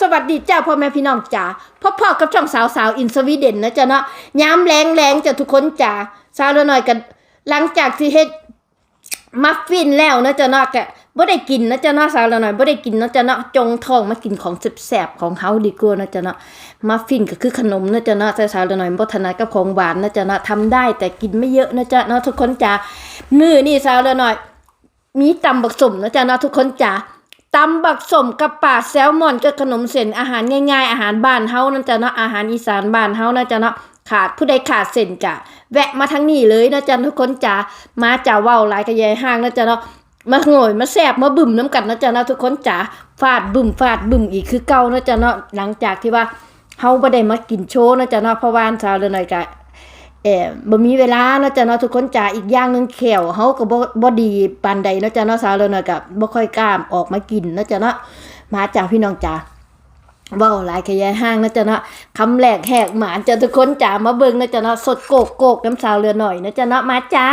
สวัสดีเจ้าพ่อแม่พี่น้องจ๋าพ่อพ่อกับช่องสาวสาวอินสวีเดนนะจ๊ะเนาะยามแรงแรงจ้ะทุกคนจ๋าสาวละหน่อยกัน หลังจากที่เฮ็ดมัฟฟินแล้วนะจ๊ะเนาะกะบ่ได้กินนะจ๊ะเนาะสาวละหน่อยบ่ได้กินนะจ๊ะเนาะจงท้องมากินของแซ่บๆของเฮาดีกว่านะจ๊ะเนาะมัฟฟินก็คือขนมนะจ๊ะเนาะสาวละหน่อยบ่ถนัดกับของหวานนะจ๊ะเนาะทำได้แต่กินไม่เยอะนะจ๊ะเนาะทุกคนจ๋ามื้อนี่สาวละหน่อย มีตำบักสมนะจ๊ะเนาะทุกคนจ๋า ตำบักสมกับปลาแซลมอนกับขนมเส้นอาหารง่ายๆ อาหารบ้านเฮานั่นจ้ะเนาะอาหารอีสานบ้านเฮานะจ๊ะเนาะขาดผู้ใดขาดเส้นกะ แวะมาทั้งนี้เลยนะจ๊ะทุกคนจ๋ามาจ๋าเว้าหลายกระยายห้างนะจ๊ะเนาะมาโง่ยมาแซบมาบึ่มน้ำกันนะจ๊ะเนาะทุกคนจ๋าฟาดบึ่มฟาดบึ่มอีกคือเก่านะจ๊ะเนาะหลังจากที่ว่าเฮาบ่ได้มากินโชว์นะจ๊ะเนาะเพราะว่าอันช้าเลยหน่อยกะ เออบ่มีเวลาเนาะจ้ะเนาะทุกคนจ๋าอีกอย่างหนึงแขวเฮาก็บ่บ่ดีปานใดเนาะจ้ะเนาะสาวเลยเนาะก็บ่ค่อยกล้ามออกมากินเนาะจ้ะเนาะมาจาพี่น้องจ๋าเว้าหลายขยายห้างนาะจ้ะเนาะคำแรกแหกหมานจ้ะทุกคนจ๋ามาเบิ่งนาะจ้ะเนาะสดโกกโกกน้ำสาวเรือหน่อยนาะจ้ะเนาะมาจ้า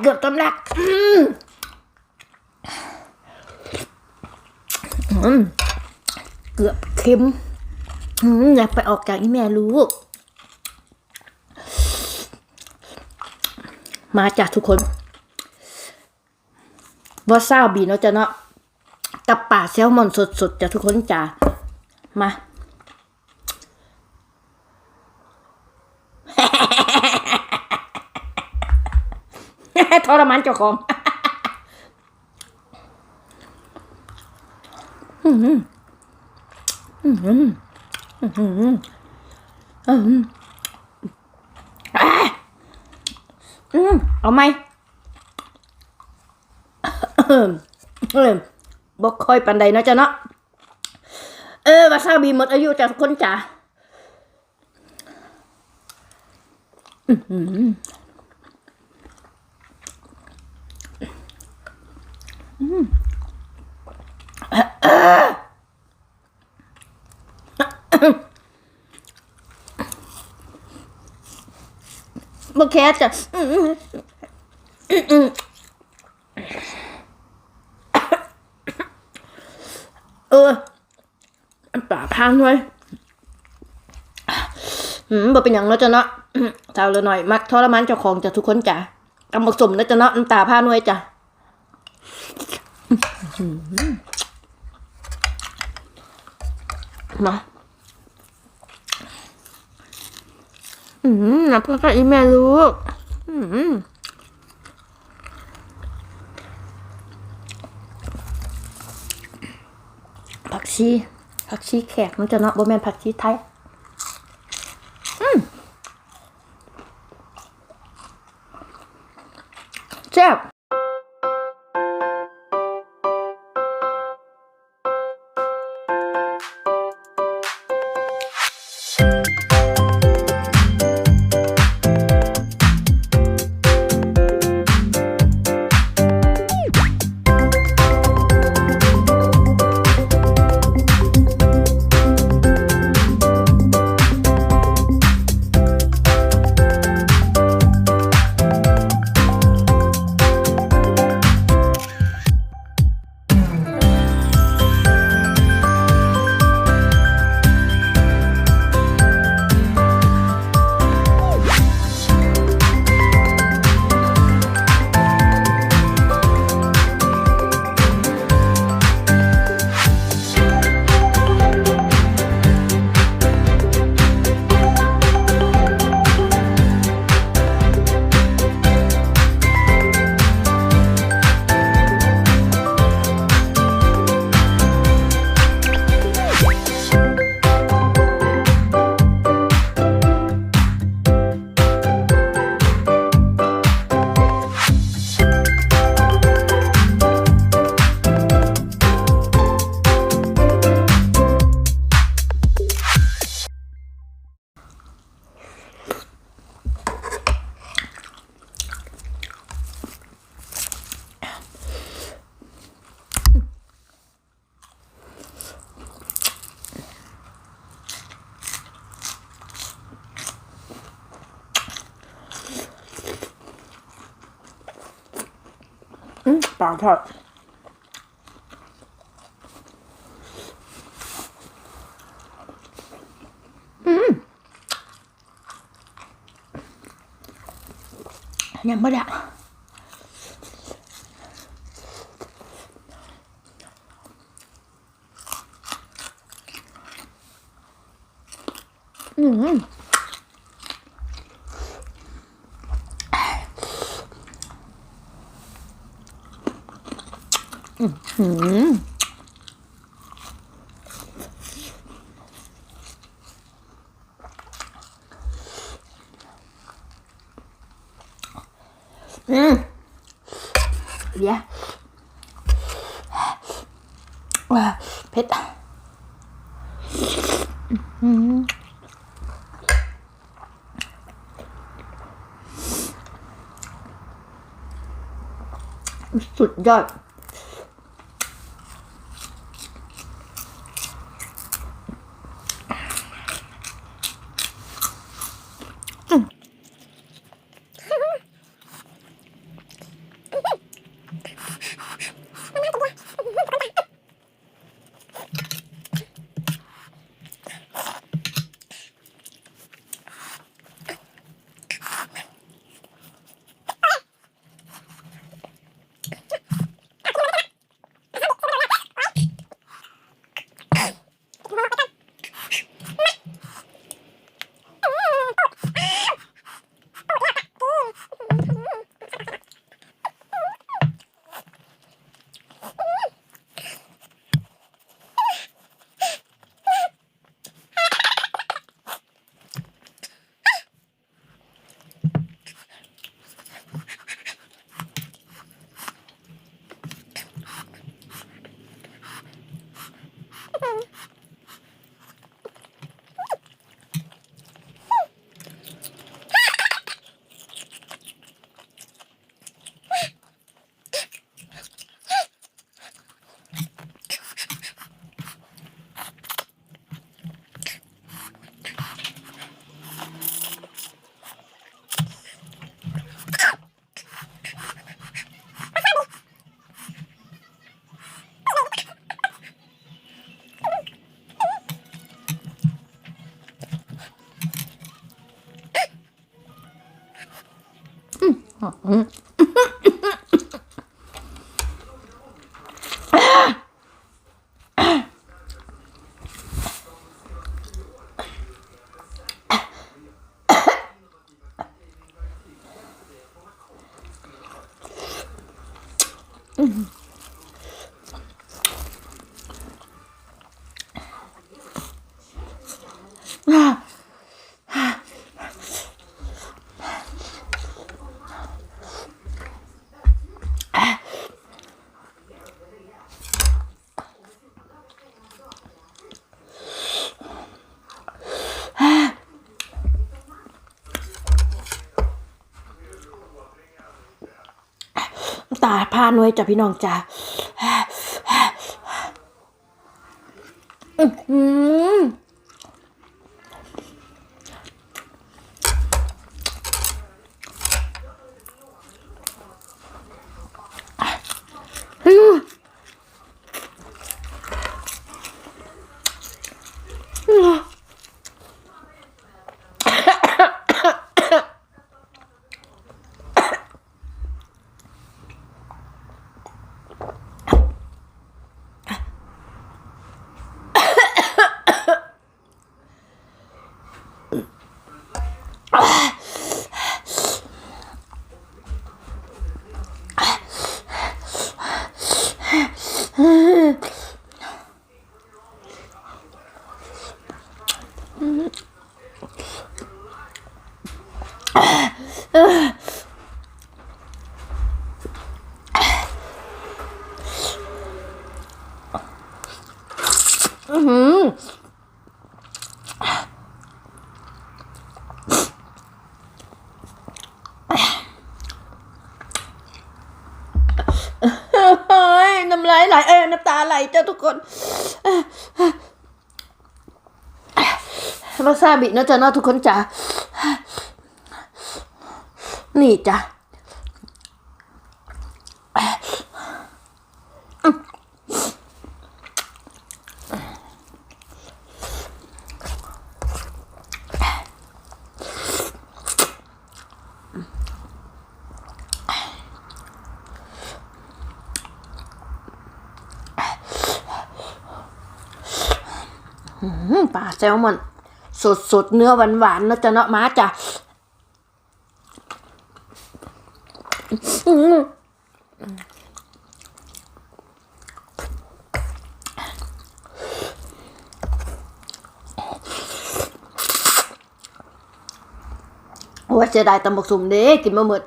เกือบตำลัก อืมอืม เกือบเค็มอยากไปออกจากอีแม่รู้ มาจากทุกคนวาซาบิเนาะจ้ะเนาะกับป่าแซลมอนสดๆจ้ะทุกคนจ้ามาทรมานเจ้าของ อืม เอาไหมเออเออบอกค่อยปันใดนะจ้ะเนาะ เออวาซาบิหมดอายุจากคนจ๋าอื้อหืออืมบ แคสจ้ะอื้อหืออื้อหือเออป่าพังด้วยอืมบ่เป็นอย่างเนาะจ้ะเนาะอื้อเท่าเลยหน่อย มักทรมานเจ้าของจ้ะทุกคนจ้ะกำบักสมนะจ้ะเนาะน้ำตาพาหน่วยจ้ะมา อืมนะเพื่อนกับอีแม่ลูก อืมผักชีผักชีแขกมันจะเนาะบ่แม่นผักชีไทย อืมแซ่บ ปลาทอดอืมยังไม่ได้อืม อืม อืมเดี๋ยวว้าเผ็ดอืมสุดยอด ตา พาหน่วยจ้ะพี่น้องจ้ะอื้อหืออื้อ อื้อหือน้ำลายไหลเอ้น้ำตาไหลเจ้าทุกคนวาซาบินะจ๊ะเนะทุกคนจ้ะ นี่จ้ะปลาแซลมอนสดๆเนื้อหวานๆนะจ๊ะเนาะม้าจ้ะ โอ้ยเสียดายตำบักสุ่มเด้กินมาหมด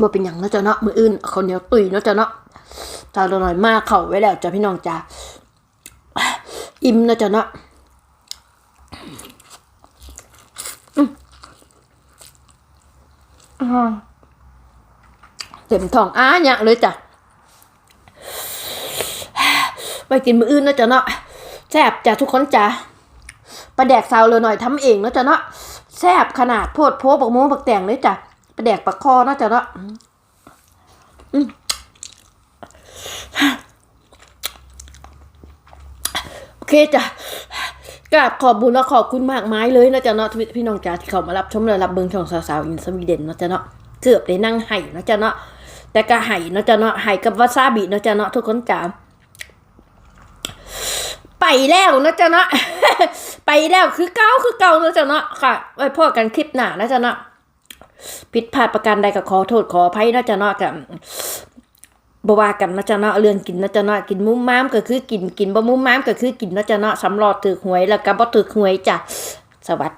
บ่เป็นหยังเนาะจ้ะเนาะมืออื่นเอาข้าเหนียวตุยเนาะเจ้ะเนาะ เราหน่อยมากเข้าไว้แล้วจ้ะพี่น้องจ้ะอิ่มเนาะจ้ะเนาะอืมอ่าเต็มท้องอ้าเนี่ยเลยจ้ะไปกินมืออื่นเนาะจ้ะเนาะแซ่บจ้ะทุกคนจ้ะปลาแดกซาวเลยหน่อยทำเองเนาะจ้ะเนาะแซ่บขนาดโพดโพบักโมบักแต่งเลยจ้ะปลาแดกปลาคอเนาะจ้ะเนาะ โอเคจ้ะกราบขอบบุญและขอบคุณมากมายเลยนะจ๊ะเนาะพี่น้องจ๋าที่เขามารับชมและรับเบิงช่องสาวๆอินสวีเดนนะจ๊ะเนาะเกือบได้นั่งไห้นะจ๊ะเนาะแต่ก็ไห้นะจ๊ะเนาะไห้กับวาซาบินะจ๊ะเนาะทุกคนจ๋าไปแล้วนะจ๊ะเนาะไปแล้วคือเก่าคือเก่านะจ๊ะเนาะค่ะ ไว้พ่อกันคลิปหน้านะจ๊ะเนาะผิดพลาดประการใดก็ขอโทษขออภัยนะจ๊ะเนาะกับ บว่ากันนะจ๊ะเนาะเรื่องกินนะจ๊ะเนาะกินมุ้มม้ามก็คือกินกินบ่มุ้มม้ามก็คือกินนะจ๊ะเนาะสำรอดถือหวยแล้วก็บ่ถือหวยจ้ะสวัสดี